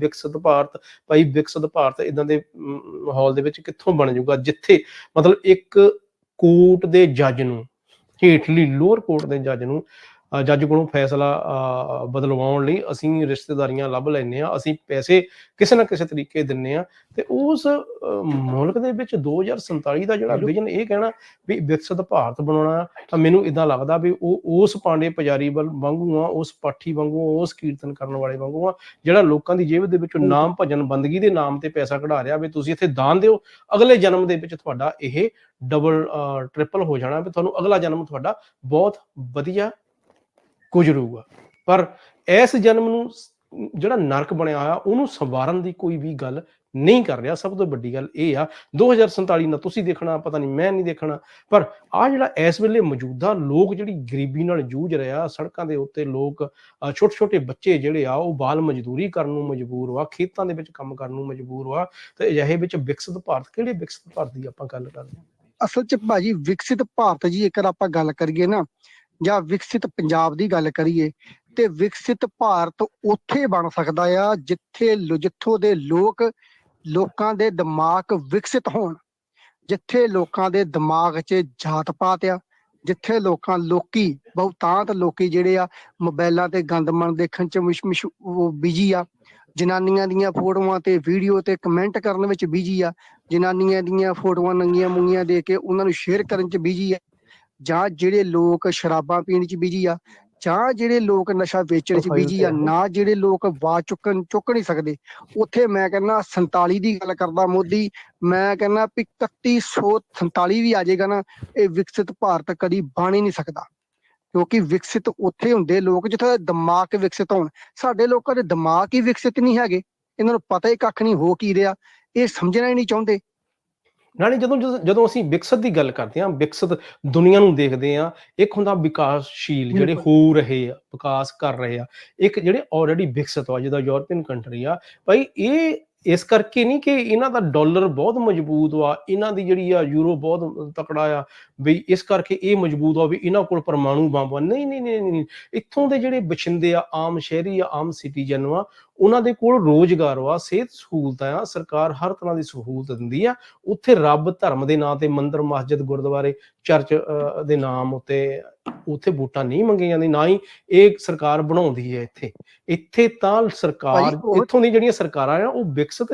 ਵਿਕਸਿਤ ਭਾਰਤ, ਭਾਈ ਵਿਕਸਿਤ ਭਾਰਤ ਇਦਾਂ ਦੇ ਮਾਹੌਲ ਦੇ ਵਿੱਚ ਕਿੱਥੋਂ ਬਣ ਜਾਊਗਾ? ਜਿੱਥੇ ਮਤਲਬ ਇੱਕ ਕੋਰਟ ਦੇ ਜੱਜ ਨੂੰ, ਹੇਠਲੀ ਲੋਅਰ ਕੋਰਟ ਦੇ ਜੱਜ ਨੂੰ ਜੱਜ ਕੋਲੋਂ ਫੈਸਲਾ ਬਦਲਵਾਉਣ ਲਈ ਅਸੀਂ ਰਿਸ਼ਤੇਦਾਰੀਆਂ ਲੱਭ ਲੈਨੇ ਆ ਅਸੀਂ ਪੈਸੇ ਕਿਸੇ ਨਾ ਕਿਸੇ ਤਰੀਕੇ ਦਿੰਨੇ ਆ ਤੇ ਉਸ ਮੁਲਕ ਦੇ ਵਿੱਚ 2047 ਦਾ ਜਿਹੜਾ ਵਿਜ਼ਨ ਇਹ ਕਹਿਣਾ ਵੀ ਵਿਕਸਿਤ ਭਾਰਤ ਬਣਾਉਣਾ ਤਾਂ ਮੈਨੂੰ ਇਦਾਂ ਲੱਗਦਾ ਵੀ ਉਹ ਉਸ ਪਾਂਡੇ ਪੁਜਾਰੀ ਵਾਂਗੂ ਆ ਉਸ ਪਾਠੀ ਵਾਂਗੂ ਉਸ ਕੀਰਤਨ ਕਰਨ ਵਾਲੇ ਵਾਂਗੂ ਆ ਜਿਹੜਾ ਲੋਕਾਂ ਦੀ ਜੇਬ ਦੇ ਵਿੱਚੋਂ ਨਾਮ ਭਜਨ ਬੰਦਗੀ ਦੇ ਨਾਮ ਤੇ ਪੈਸਾ ਕਢਾ ਰਿਹਾ ਵੀ ਤੁਸੀਂ ਇੱਥੇ ਦਾਨ ਦਿਓ ਅਗਲੇ ਜਨਮ ਦੇ ਵਿੱਚ ਤੁਹਾਡਾ ਇਹ ਡਬਲ ਟ੍ਰਿਪਲ ਹੋ ਜਾਣਾ ਵੀ ਤੁਹਾਨੂੰ ਅਗਲਾ ਜਨਮ ਤੁਹਾਡਾ ਬਹੁਤ ਵਧੀਆ ਗੁਜ਼ਰੂਗਾ ਪਰ ਇਸ ਜਨਮ ਨੂੰ ਜਿਹੜਾ ਨਰਕ ਬਣਿਆ ਹੋਇਆ, ਉਹਨੂੰ ਸੰਵਾਰਨ ਦੀ ਕੋਈ ਵੀ ਗੱਲ ਨਹੀਂ ਕਰ ਰਿਹਾ। ਸਭ ਤੋਂ ਵੱਡੀ ਗੱਲ ਇਹ ਆ 2047 ਨਾ ਤੁਸੀਂ ਦੇਖਣਾ, ਪਤਾ ਨਹੀਂ ਮੈਂ ਨਹੀਂ ਦੇਖਣਾ, ਪਰ ਆ ਜਿਹੜਾ ਇਸ ਵੇਲੇ ਮੌਜੂਦਾ ਲੋਕ ਜਿਹੜੀ ਗਰੀਬੀ ਨਾਲ ਜੂਝ ਰਿਹਾ ਸੜਕਾਂ ਦੇ ਉੱਤੇ ਲੋਕ ਛੋਟੇ ਛੋਟੇ ਬੱਚੇ ਜਿਹੜੇ ਆ, ਉਹ ਬਾਲ ਮਜ਼ਦੂਰੀ ਕਰਨ ਨੂੰ ਮਜਬੂਰ ਵਾ ਖੇਤਾਂ ਦੇ ਵਿੱਚ ਕੰਮ ਕਰਨ ਨੂੰ ਮਜਬੂਰ ਵਾ ਤੇ ਅਜਿਹੇ ਵਿੱਚ ਵਿਕਸਿਤ ਭਾਰਤ, ਕਿਹੜੇ ਵਿਕਸਿਤ ਭਾਰਤ ਦੀ ਆਪਾਂ ਗੱਲ ਕਰਦੇ ਹਾਂ? ਅਸਲ ਚ ਭਾਜੀ, ਵਿਕਸਿਤ ਭਾਰਤ ਜੀ, ਜੇਕਰ ਆਪਾਂ ਗੱਲ ਕਰੀਏ ਨਾ ਜਾਂ ਵਿਕਸਿਤ ਪੰਜਾਬ ਦੀ ਗੱਲ ਕਰੀਏ, ਤੇ ਵਿਕਸਿਤ ਭਾਰਤ ਉੱਥੇ ਬਣ ਸਕਦਾ ਆ ਜਿੱਥੇ ਜਿੱਥੋਂ ਦੇ ਲੋਕ ਲੋਕਾਂ ਦੇ ਦਿਮਾਗ ਵਿਕਸਿਤ ਹੋਣ, ਜਿੱਥੇ ਲੋਕਾਂ ਦੇ ਦਿਮਾਗ 'ਚ ਜਾਤ ਪਾਤ ਆ, ਜਿੱਥੇ ਲੋਕਾਂ ਲੋਕੀ ਬਹੁਤਾਂਤ ਲੋਕੀ ਜਿਹੜੇ ਆ ਮੋਬਾਈਲਾਂ ਤੇ ਗੰਦਮਨ ਦੇਖਣ 'ਚ ਮਿਸ਼ ਬਿਜ਼ੀ ਆ, ਜਨਾਨੀਆਂ ਦੀਆਂ ਫੋਟੋਆਂ ਤੇ ਵੀਡੀਓ ਤੇ ਕਮੈਂਟ ਕਰਨ ਵਿੱਚ ਬਿਜ਼ੀ ਆ, ਜਨਾਨੀਆਂ ਦੀਆਂ ਫੋਟੋਆਂ ਨੰਗੀਆਂ ਮੁੰਗੀਆਂ ਦੇ ਕੇ ਉਹਨਾਂ ਨੂੰ ਸ਼ੇਅਰ ਕਰਨ 'ਚ ਬਿਜ਼ੀ ਆ ਜਾਂ ਜਿਹੜੇ ਲੋਕ ਸ਼ਰਾਬਾਂ ਪੀਣ 'ਚ ਬਿਜ਼ੀ ਆ, ਜਾਂ ਜਿਹੜੇ ਲੋਕ ਨਸ਼ਾ ਵੇਚਣ 'ਚ Profile ਬਿਜ਼ੀ ਆ, ਨਾ ਜਿਹੜੇ ਲੋਕ ਆਵਾਜ਼ ਚੁੱਕਣ, ਚੁੱਕ ਨਹੀਂ ਸਕਦੇ। ਉੱਥੇ ਮੈਂ ਕਹਿੰਦਾ 47 ਦੀ ਗੱਲ ਕਰਦਾ ਮੋਦੀ, ਮੈਂ ਕਹਿੰਦਾ ਵੀ 3147 ਵੀ ਆ ਜਾਏਗਾ ਨਾ, ਇਹ ਵਿਕਸਿਤ ਭਾਰਤ ਕਦੀ ਬਣ ਹੀ ਨਹੀਂ ਸਕਦਾ। ਕਿਉਂਕਿ ਵਿਕਸਿਤ ਉੱਥੇ ਹੁੰਦੇ ਲੋਕ ਜਿੱਥੇ ਦਿਮਾਗ ਵਿਕਸਿਤ ਹੋਣ। ਸਾਡੇ ਲੋਕਾਂ ਦੇ ਦਿਮਾਗ ਹੀ ਵਿਕਸਿਤ ਨਹੀਂ ਹੈਗੇ। ਇਹਨਾਂ ਨੂੰ ਪਤਾ ਹੀ ਕੱਖ ਨਹੀਂ ਹੋ ਕੀ ਰਿਹਾ। ਇਹ ਸਮਝਣਾ ਹੀ ਨਹੀਂ ਚਾਹੁੰਦੇ। ਨਾਲੇ ਜਦੋਂ ਜਦੋਂ- ਅਸੀਂ ਵਿਕਸਿਤ ਦੀ ਗੱਲ ਕਰਦੇ ਹਾਂ ਵਿਕਸਿਤ ਦੁਨੀਆ ਨੂੰ ਦੇਖਦੇ ਹਾਂ ਇੱਕ ਹੁੰਦਾ ਵਿਕਾਸਸ਼ੀਲ ਜਿਹੜੇ। ਹੋ ਰਹੇ ਆ ਵਿਕਾਸ ਕਰ ਰਹੇ ਆ ਇੱਕ ਜਿਹੜੇ ਆਲਰੇਡੀ ਵਿਕਸਿਤ ਆ ਜਿਹਦਾ ਯੂਰਪੀਅਨ ਕੰਟਰੀ ਆ ਭਾਈ ਇਹ ਇਸ ਕਰਕੇ ਨਹੀਂ ਕਿ ਇਹਨਾਂ ਦਾ ਡਾਲਰ ਬਹੁਤ ਮਜ਼ਬੂਤ ਆ ਇਹਨਾਂ ਦੀ ਜਿਹੜੀ ਆ ਯੂਰੋ ਬਹੁਤ ਤਕੜਾ ਆ ਵੀ ਇਸ ਕਰਕੇ ਇਹ ਮਜ਼ਬੂਤ ਆ ਵੀ ਇਹਨਾਂ ਕੋਲ ਪਰਮਾਣੂ ਬੰਬ ਆ। ਨਹੀਂ ਨਹੀਂ ਨਹੀਂ ਇੱਥੋਂ ਦੇ ਜਿਹੜੇ ਬਛਿੰਦੇ ਆ ਆਮ ਸ਼ਹਿਰੀ ਆ ਆਮ ਸਿਟੀਜ਼ਨ ਆ ਉਹਨਾਂ ਦੇ ਕੋਲ ਰੋਜ਼ਗਾਰ ਵਾ ਸਿਹਤ ਸਹੂਲਤਾਂ ਆ ਸਰਕਾਰ ਹਰ ਤਰ੍ਹਾਂ ਦੀ ਸਹੂਲਤ ਦਿੰਦੀ ਆ। ਉੱਥੇ ਰੱਬ ਧਰਮ ਦੇ ਨਾਂ ਤੇ ਮੰਦਰ ਮਸਜਿਦ ਗੁਰਦੁਆਰੇ ਚਰਚ ਅਹ, ਦੇ ਨਾਮ ਉੱਤੇ ਉੱਥੇ ਵੋਟਾਂ ਨਹੀਂ ਮੰਗੀਆਂ ਜਾਂਦੀਆਂ ਨਾ ਹੀ ਇਹ ਸਰਕਾਰ ਬਣਾਉਂਦੀ ਹੈ ਇੱਥੇ। ਇੱਥੇ ਤਾਂ ਸਰਕਾਰ ਇੱਥੋਂ ਦੀ ਜਿਹੜੀਆਂ ਸਰਕਾਰਾਂ ਆ ਉਹ ਵਿਕਸਿਤ